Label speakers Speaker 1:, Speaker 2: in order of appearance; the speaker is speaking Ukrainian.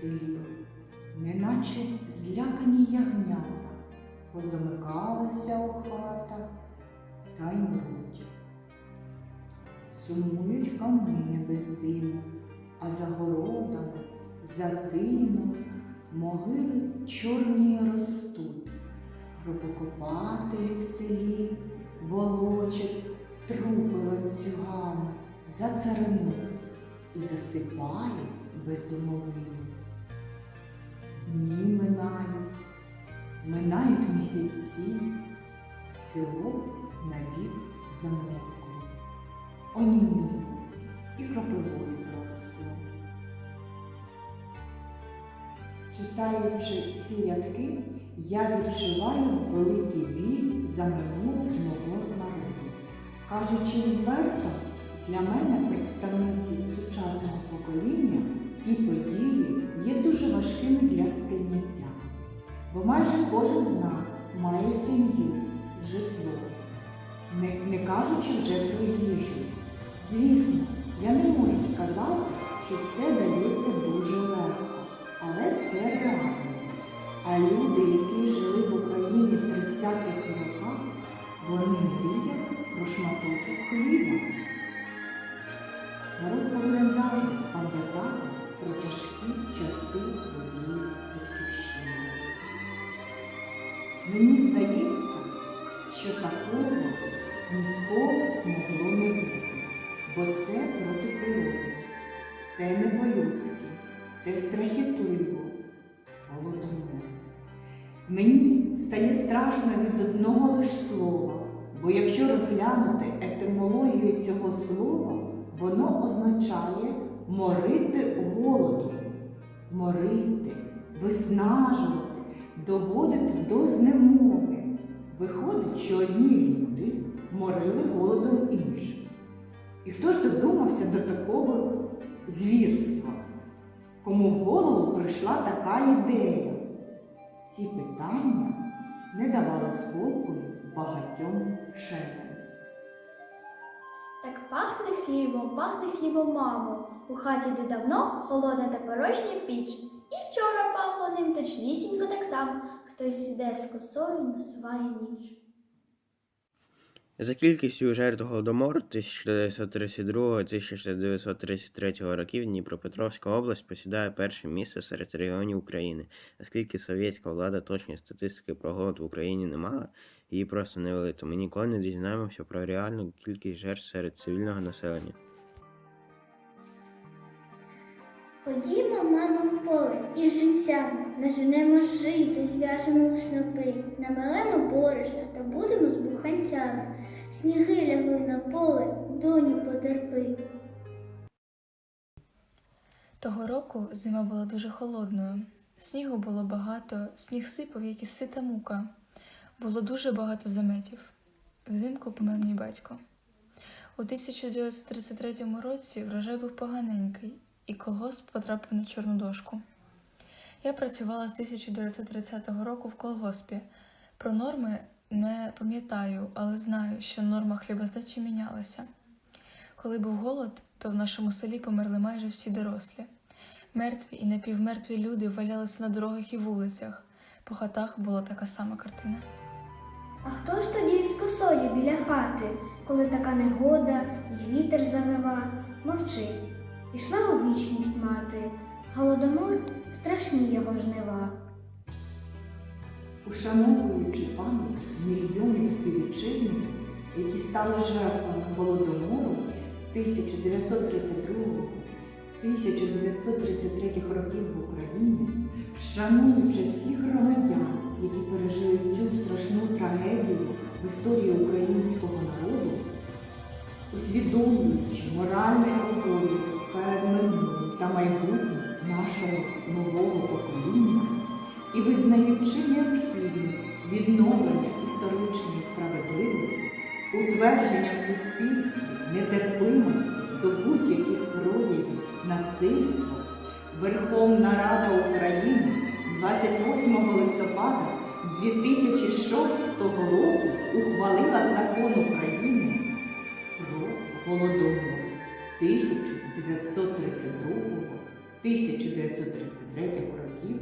Speaker 1: селі, неначе злякані ягнята, позамикалися у хатах та й мруть. Сумують камини без диму, а за городами, за тином могили чорні ростуть. Гробокопателі в селі волочать трупи ланцюгами за царину і засипають без домовини. Дні минають, минають місяці, село навік замовкло, оніміло і кропивою проросло. Читаючи ці рядки, я відчуваю великий біль за минуле мого народу. Кажучи відверто, для мене, представниці сучасного покоління, ті події є дуже важкими для сприйняття. Бо майже кожен з нас має сім'ю, житло, не, не кажучи вже про їжу. Звісно, я не можу сказати, що все дається дуже легко, але це реально. А люди, які жили в Україні в 30-х роках, вони мріяли про шматочок хліба. Народ повинен завжди пам'ятати про тяжкі часи своєї батьківщини. Мені здається, що такого ніколи могло не бути, бо це проти природи, це не по-людськи, це страхітливо, голодомор. Мені стає страшно від одного лиш слова, бо якщо розглянути етимологію цього слова, воно означає морити голодом, морити, виснажувати, доводити до знемоги. Виходить, що одні люди морили голодом інших. І хто ж додумався до такого звірства? Кому в голову прийшла така ідея? Ці питання не давали спокою багатьом вченим.
Speaker 2: Так пахне хлібом, пахне хлібом, мамо. У хаті де давно холодна та порожня піч. І вчора пахло ним точнісінько так само. Хтось іде з косою, насуває ніч.
Speaker 3: За кількістю жертв Голодомору 1932-1933 років Дніпропетровська область посідає перше місце серед регіонів України. Оскільки совєтська влада точної статистики про голод в Україні не мала, її просто не вели, то ми ніколи не дізнаємося про реальну кількість жертв серед цивільного населення.
Speaker 4: Ходімо, мамо, в поле із життями, наженемо жити, зв'яжемо снопи, намелемо борошна та будемо з буханцями. Сніги лягли на поле, доню потерпи.
Speaker 5: Того року зима була дуже холодною. Снігу було багато, сніг сипав, як і сита мука. Було дуже багато заметів. Взимку помер мій батько. У 1933 році врожай був поганенький, і колгосп потрапив на чорну дошку. Я працювала з 1930 року в колгоспі. Про норми не пам'ятаю, але знаю, що норма хлібоздачі мінялася. Коли був голод, то в нашому селі померли майже всі дорослі. Мертві і напівмертві люди валялися на дорогах і вулицях. По хатах була така сама картина.
Speaker 4: А хто ж тоді з косою біля хати, коли така негода, й вітер завива, мовчить? Пішла у вічність мати, голодомор страшні його жнива.
Speaker 1: Ушановуючи пам'ять мільйонів співвітчизників, які стали жертвами голодомору 1932-1933 років в Україні, шануючи всіх громадян, які пережили цю страшну трагедію в історії українського народу, усвідомлюючи моральний обов'язок перед минулим та майбутнім нашого нового і визнаючи необхідність відновлення історичної справедливості, утвердження в суспільстві нетерпимості до будь-яких проявів насильства, Верховна Рада України 28 листопада 2006 року ухвалила закон України про голодомор 1932 1933 років.